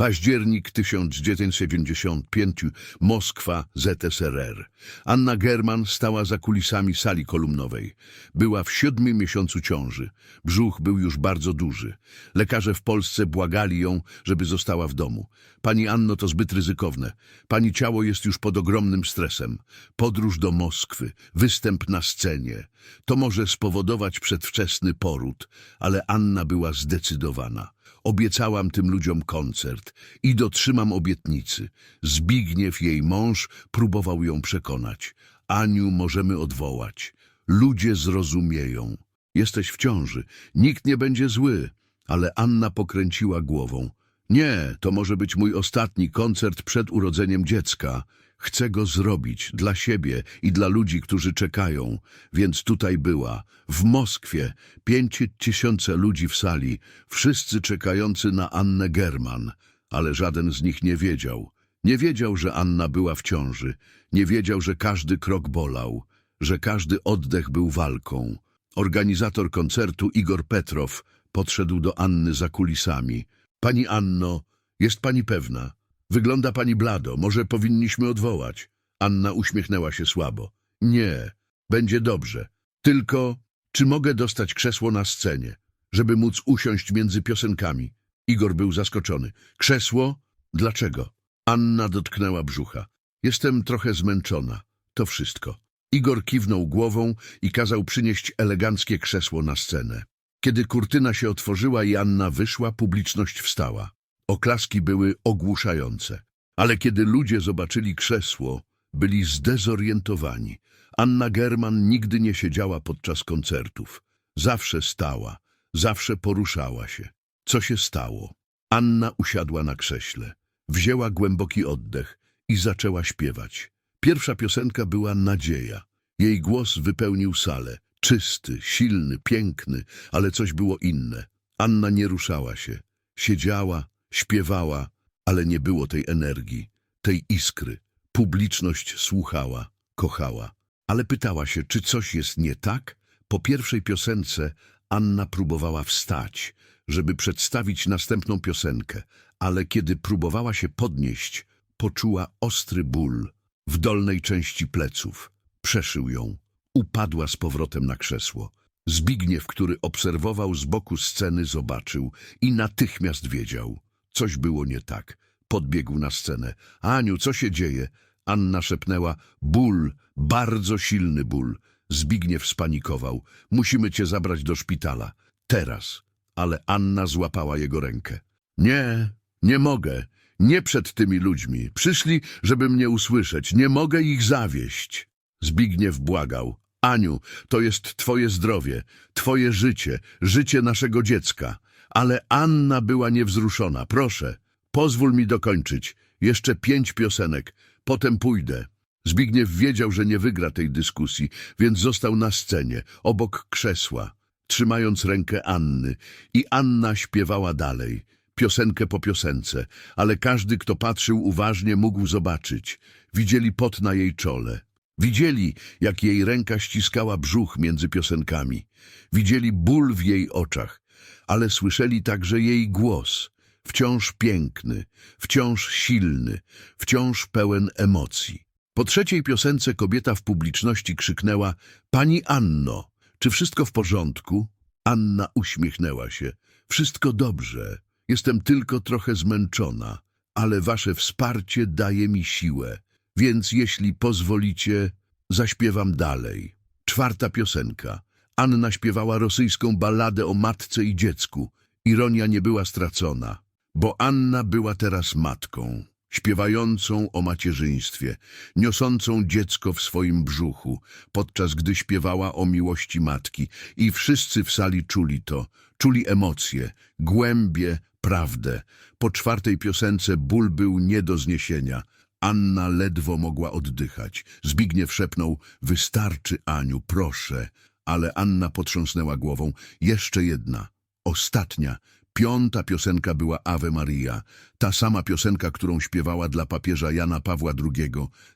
Październik 1995, Moskwa, ZSRR. Anna German stała za kulisami sali kolumnowej. Była w siódmym miesiącu ciąży. Brzuch był już bardzo duży. Lekarze w Polsce błagali ją, żeby została w domu. Pani Anno, to zbyt ryzykowne. Pani ciało jest już pod ogromnym stresem. Podróż do Moskwy, występ na scenie. To może spowodować przedwczesny poród, ale Anna była zdecydowana. Obiecałam tym ludziom koncert i dotrzymam obietnicy. Zbigniew, jej mąż, próbował ją przekonać. Aniu, możemy odwołać. Ludzie zrozumieją. Jesteś w ciąży. Nikt nie będzie zły. Ale Anna pokręciła głową. Nie, to może być mój ostatni koncert przed urodzeniem dziecka. Chcę go zrobić dla siebie i dla ludzi, którzy czekają. Więc tutaj była, w Moskwie, pięć tysiące ludzi w sali, wszyscy czekający na Annę German, ale żaden z nich nie wiedział. Nie wiedział, że Anna była w ciąży. Nie wiedział, że każdy krok bolał, że każdy oddech był walką. Organizator koncertu Igor Petrow podszedł do Anny za kulisami. Pani Anno, jest pani pewna? Wygląda pani blado, może powinniśmy odwołać. Anna uśmiechnęła się słabo. Nie, będzie dobrze. Tylko, czy mogę dostać krzesło na scenie, żeby móc usiąść między piosenkami? Igor był zaskoczony. Krzesło? Dlaczego? Anna dotknęła brzucha. Jestem trochę zmęczona. To wszystko. Igor kiwnął głową i kazał przynieść eleganckie krzesło na scenę. Kiedy kurtyna się otworzyła i Anna wyszła, publiczność wstała. Oklaski były ogłuszające. Ale kiedy ludzie zobaczyli krzesło, byli zdezorientowani. Anna German nigdy nie siedziała podczas koncertów. Zawsze stała, zawsze poruszała się. Co się stało? Anna usiadła na krześle, wzięła głęboki oddech i zaczęła śpiewać. Pierwsza piosenka była Nadzieja. Jej głos wypełnił salę. Czysty, silny, piękny, ale coś było inne. Anna nie ruszała się. Siedziała, śpiewała, ale nie było tej energii, tej iskry. Publiczność słuchała, kochała, ale pytała się, czy coś jest nie tak? Po pierwszej piosence Anna próbowała wstać, żeby przedstawić następną piosenkę, ale kiedy próbowała się podnieść, poczuła ostry ból w dolnej części pleców. Przeszył ją. Upadła z powrotem na krzesło. Zbigniew, który obserwował z boku sceny, zobaczył i natychmiast wiedział. Coś było nie tak. Podbiegł na scenę. Aniu, co się dzieje? Anna szepnęła. Ból, bardzo silny ból. Zbigniew spanikował. Musimy cię zabrać do szpitala. Teraz. Ale Anna złapała jego rękę. Nie, nie mogę. Nie przed tymi ludźmi. Przyszli, żeby mnie usłyszeć. Nie mogę ich zawieść. Zbigniew błagał. Aniu, to jest twoje zdrowie, twoje życie, życie naszego dziecka. Ale Anna była niewzruszona. Proszę, pozwól mi dokończyć. Jeszcze pięć piosenek, potem pójdę. Zbigniew wiedział, że nie wygra tej dyskusji, więc został na scenie, obok krzesła, trzymając rękę Anny. I Anna śpiewała dalej, piosenkę po piosence, ale każdy, kto patrzył uważnie, mógł zobaczyć. Widzieli pot na jej czole. Widzieli, jak jej ręka ściskała brzuch między piosenkami. Widzieli ból w jej oczach, ale słyszeli także jej głos, wciąż piękny, wciąż silny, wciąż pełen emocji. Po trzeciej piosence kobieta w publiczności krzyknęła – Pani Anno, czy wszystko w porządku? Anna uśmiechnęła się. Wszystko dobrze, jestem tylko trochę zmęczona, ale wasze wsparcie daje mi siłę, więc jeśli pozwolicie, zaśpiewam dalej. Czwarta piosenka. Anna śpiewała rosyjską balladę o matce i dziecku. Ironia nie była stracona, bo Anna była teraz matką, śpiewającą o macierzyństwie, niosącą dziecko w swoim brzuchu, podczas gdy śpiewała o miłości matki. I wszyscy w sali czuli to, czuli emocje, głębie, prawdę. Po czwartej piosence ból był nie do zniesienia. Anna ledwo mogła oddychać. Zbigniew szepnął, wystarczy, Aniu, proszę. Ale Anna potrząsnęła głową. Jeszcze jedna, ostatnia, piąta piosenka była Ave Maria. Ta sama piosenka, którą śpiewała dla papieża Jana Pawła II.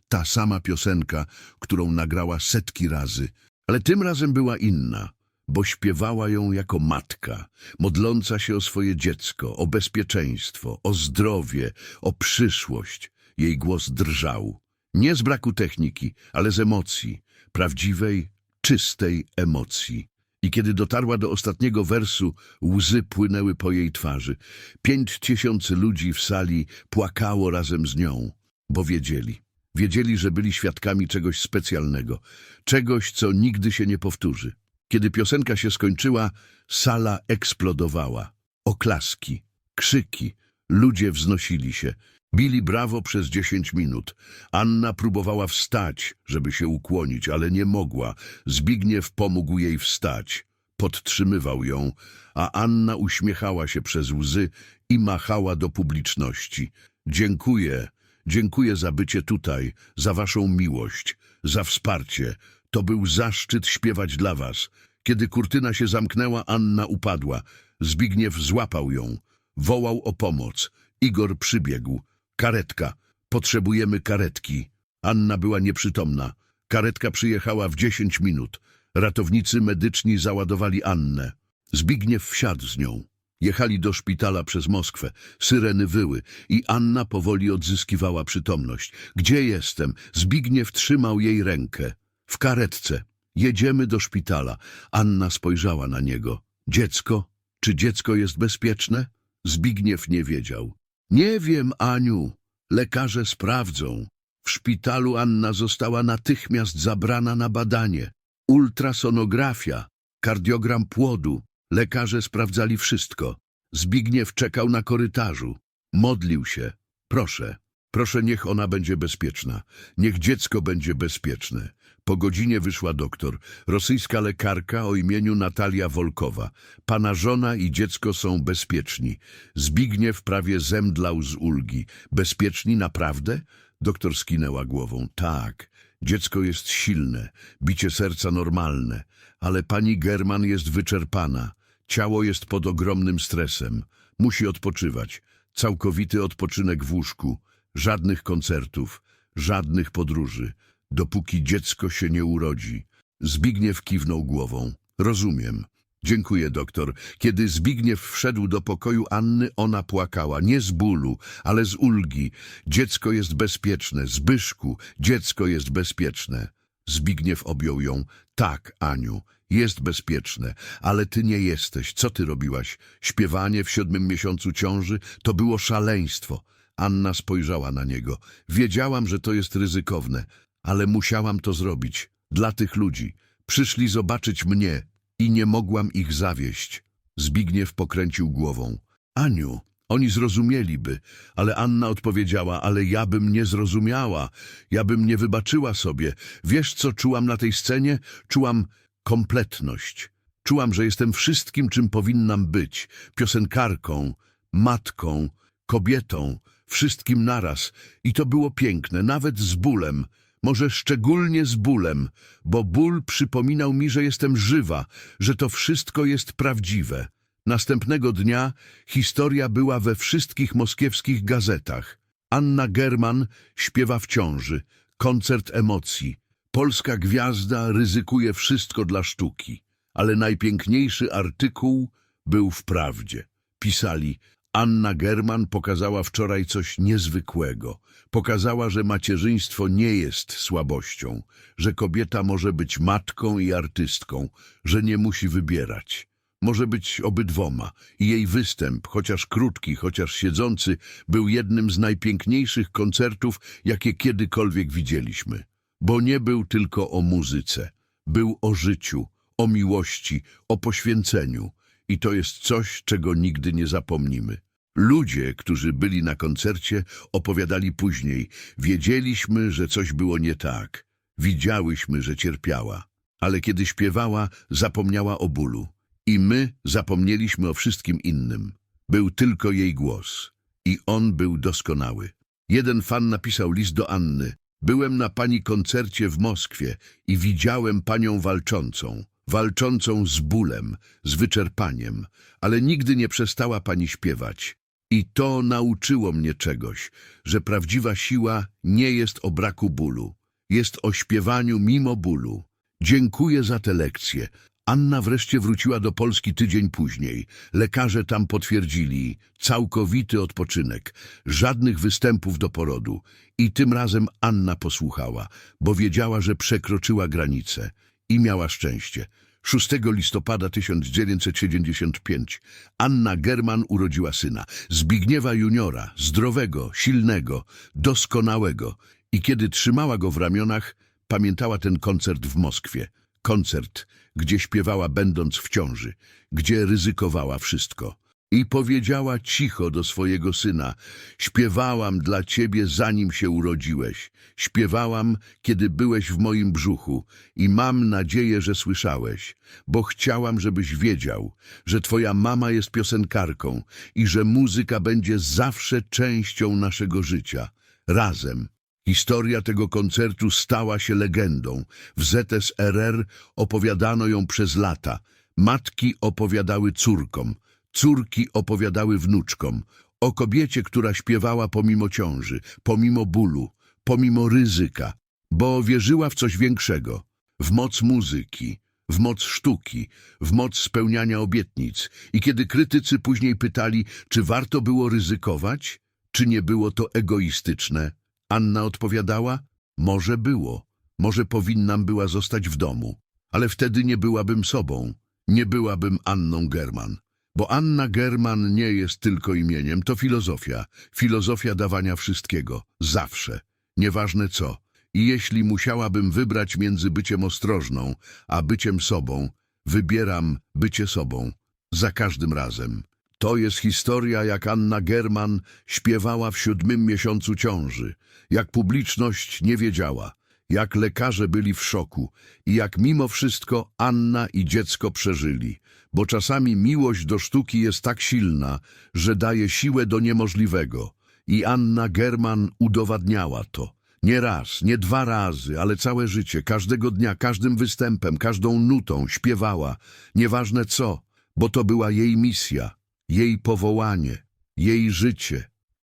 Ta sama piosenka, którą nagrała setki razy. Ale tym razem była inna. bo śpiewała ją jako matka, modląca się o swoje dziecko, o bezpieczeństwo, o zdrowie, o przyszłość. Jej głos drżał. Nie z braku techniki, ale z emocji, prawdziwej, czystej emocji. I kiedy dotarła do ostatniego wersu, łzy płynęły po jej twarzy. Pięć tysięcy ludzi w sali płakało razem z nią, bo wiedzieli. Wiedzieli, że byli świadkami czegoś specjalnego, czegoś, co nigdy się nie powtórzy. Kiedy piosenka się skończyła, sala eksplodowała. Oklaski, krzyki, ludzie wznosili się. Bili brawo przez dziesięć minut. Anna próbowała wstać, żeby się ukłonić, ale nie mogła. Zbigniew pomógł jej wstać. Podtrzymywał ją, a Anna uśmiechała się przez łzy i machała do publiczności. Dziękuję, dziękuję za bycie tutaj, za waszą miłość, za wsparcie. To był zaszczyt śpiewać dla was. Kiedy kurtyna się zamknęła, Anna upadła. Zbigniew złapał ją. Wołał o pomoc. Igor przybiegł. Karetka. Potrzebujemy karetki. Anna była nieprzytomna. Karetka przyjechała w dziesięć minut. Ratownicy medyczni załadowali Annę. Zbigniew wsiadł z nią. Jechali do szpitala przez Moskwę. Syreny wyły i Anna powoli odzyskiwała przytomność. Gdzie jestem? Zbigniew trzymał jej rękę. W karetce. Jedziemy do szpitala. Anna spojrzała na niego. Dziecko? Czy dziecko jest bezpieczne? Zbigniew nie wiedział. Nie wiem, Aniu. Lekarze sprawdzą. W szpitalu Anna została natychmiast zabrana na badanie. Ultrasonografia, kardiogram płodu. Lekarze sprawdzali wszystko. Zbigniew czekał na korytarzu. Modlił się. Proszę, proszę, niech ona będzie bezpieczna. Niech dziecko będzie bezpieczne. Po godzinie wyszła doktor, rosyjska lekarka o imieniu Natalia Wolkowa. Pana żona i dziecko są bezpieczni. Zbigniew prawie zemdlał z ulgi. Bezpieczni naprawdę? Doktor skinęła głową. Tak, dziecko jest silne, bicie serca normalne, ale pani German jest wyczerpana. Ciało jest pod ogromnym stresem. Musi odpoczywać. Całkowity odpoczynek w łóżku. Żadnych koncertów, żadnych podróży, dopóki dziecko się nie urodzi. Zbigniew kiwnął głową. Rozumiem. Dziękuję, doktor. Kiedy Zbigniew wszedł do pokoju Anny, ona płakała. Nie z bólu, ale z ulgi. Dziecko jest bezpieczne. Zbyszku, dziecko jest bezpieczne. Zbigniew objął ją. Tak, Aniu, jest bezpieczne, ale ty nie jesteś. Co ty robiłaś? Śpiewanie w siódmym miesiącu ciąży? To było szaleństwo. Anna spojrzała na niego. Wiedziałam, że to jest ryzykowne, ale musiałam to zrobić. Dla tych ludzi. Przyszli zobaczyć mnie i nie mogłam ich zawieść. Zbigniew pokręcił głową. Aniu, oni zrozumieliby, ale Anna odpowiedziała, ale ja bym nie zrozumiała, ja bym nie wybaczyła sobie. Wiesz, co czułam na tej scenie? Czułam kompletność. Czułam, że jestem wszystkim, czym powinnam być. Piosenkarką, matką, kobietą, wszystkim naraz. I to było piękne, nawet z bólem. Może szczególnie z bólem, bo ból przypominał mi, że jestem żywa, że to wszystko jest prawdziwe. Następnego dnia historia była we wszystkich moskiewskich gazetach. Anna German śpiewa w ciąży, koncert emocji. Polska gwiazda ryzykuje wszystko dla sztuki. Ale najpiękniejszy artykuł był w prawdzie. Pisali, Anna German pokazała wczoraj coś niezwykłego. Pokazała, że macierzyństwo nie jest słabością, że kobieta może być matką i artystką, że nie musi wybierać. Może być obydwoma i jej występ, chociaż krótki, chociaż siedzący, był jednym z najpiękniejszych koncertów, jakie kiedykolwiek widzieliśmy. Bo nie był tylko o muzyce, był o życiu, o miłości, o poświęceniu. I to jest coś, czego nigdy nie zapomnimy. Ludzie, którzy byli na koncercie, opowiadali później. Wiedzieliśmy, że coś było nie tak. Widziałyśmy, że cierpiała. Ale kiedy śpiewała, zapomniała o bólu. I my zapomnieliśmy o wszystkim innym. Był tylko jej głos. I on był doskonały. Jeden fan napisał list do Anny. Byłem na pani koncercie w Moskwie i widziałem panią walczącą. Walczącą z bólem, z wyczerpaniem, ale nigdy nie przestała pani śpiewać. I to nauczyło mnie czegoś, że prawdziwa siła nie jest o braku bólu, jest o śpiewaniu mimo bólu. Dziękuję za tę lekcję. Anna wreszcie wróciła do Polski tydzień później. Lekarze tam potwierdzili całkowity odpoczynek, żadnych występów do porodu. I tym razem Anna posłuchała, bo wiedziała, że przekroczyła granicę i miała szczęście. 6 listopada 1975 Anna German urodziła syna, Zbigniewa juniora, zdrowego, silnego, doskonałego. I kiedy trzymała go w ramionach, pamiętała ten koncert w Moskwie. Koncert, gdzie śpiewała będąc w ciąży, gdzie ryzykowała wszystko. I powiedziała cicho do swojego syna, śpiewałam dla ciebie zanim się urodziłeś, śpiewałam, kiedy byłeś w moim brzuchu i mam nadzieję, że słyszałeś, bo chciałam, żebyś wiedział, że twoja mama jest piosenkarką i że muzyka będzie zawsze częścią naszego życia, razem. Historia tego koncertu stała się legendą. W ZSRR opowiadano ją przez lata. Matki opowiadały córkom, córki opowiadały wnuczkom. O kobiecie, która śpiewała pomimo ciąży, pomimo bólu, pomimo ryzyka, bo wierzyła w coś większego, w moc muzyki, w moc sztuki, w moc spełniania obietnic. I kiedy krytycy później pytali, czy warto było ryzykować, czy nie było to egoistyczne, Anna odpowiadała, może było, może powinnam była zostać w domu, ale wtedy nie byłabym sobą, nie byłabym Anną German. Bo Anna German nie jest tylko imieniem, to filozofia, filozofia dawania wszystkiego, zawsze, nieważne co. I jeśli musiałabym wybrać między byciem ostrożną, a byciem sobą, wybieram bycie sobą, za każdym razem. To jest historia, jak Anna German śpiewała w siódmym miesiącu ciąży, jak publiczność nie wiedziała, jak lekarze byli w szoku i jak mimo wszystko Anna i dziecko przeżyli, bo czasami miłość do sztuki jest tak silna, że daje siłę do niemożliwego. I Anna German udowadniała to. Nie raz, nie dwa razy, ale całe życie, każdego dnia, każdym występem, każdą nutą śpiewała, nieważne co, bo to była jej misja, jej powołanie, jej życie.